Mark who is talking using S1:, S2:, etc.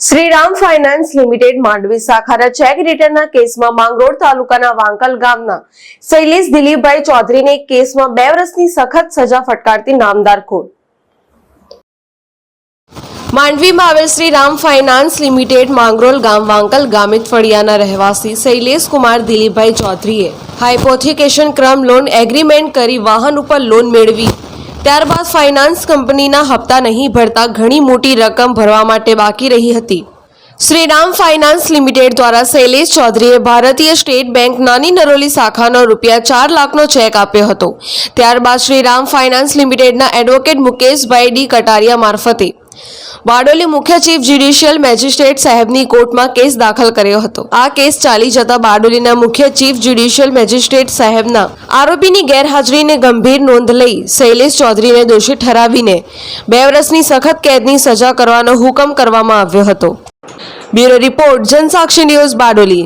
S1: Shriram finance limited Mandvi શાખાના check રિટર્નના કેસમાં માંગરોળ તાલુકાના વાંકલ ગામના શૈલેષ દિલીપભાઈ ચૌધરીને કેસમાં બે વર્ષની સખત સજા ફટકારતી નામદાર કોર્ટ માંડવીમાં આવેલ શ્રી રામ ફાઇનાન્સ લિમિટેડ માંગરોલ ગામ વાંકલ ગામિત ફળિયાના રહેવાસી શૈલેષ કુમાર દિલીપભાઈ ચૌધરીએ હાઇપોથિકેશન ક્રમ લોન એગ્રીમેન્ટ કરી વાહન ઉપર લોન મેળવી. ત્યારબાદ ફાઇનાન્સ કંપનીના હપ્તા નહીં ભરતા ઘણી મોટી રકમ ભરવા માટે બાકી રહી હતી. શ્રીરામ ફાઇનાન્સ લિમિટેડ દ્વારા શૈલેષ ચૌધરીએ ભારતીય સ્ટેટ બેંક નાની નરોલી શાખાનો રૂપિયા ચાર લાખનો ચેક આપ્યો હતો. ત્યારબાદ શ્રીરામ ફાઇનાન્સ લિમિટેડના એડવોકેટ મુકેશભાઈ ડી કટારિયા મારફતે બારડોલી મુખ્ય ચીફ જ્યુડિશિયલ મેજિસ્ટ્રેટ સાહેબની કોર્ટમાં કેસ દાખલ કર્યો હતો. આ કેસ ચાલી જતા બારડોલીના મુખ્ય ચીફ જ્યુડિશિયલ મેજિસ્ટ્રેટ સાહેબના આરોપીની ગેરહાજરીને ગંભીર નોંધ લઈ શૈલેષ ચૌધરીને દોષી ઠરાવીને બે વર્ષની સખત કેદની સજા કરવાનો હુકમ કરવામાં આવ્યો હતો. Bureau report Jansakshi news Bardoli.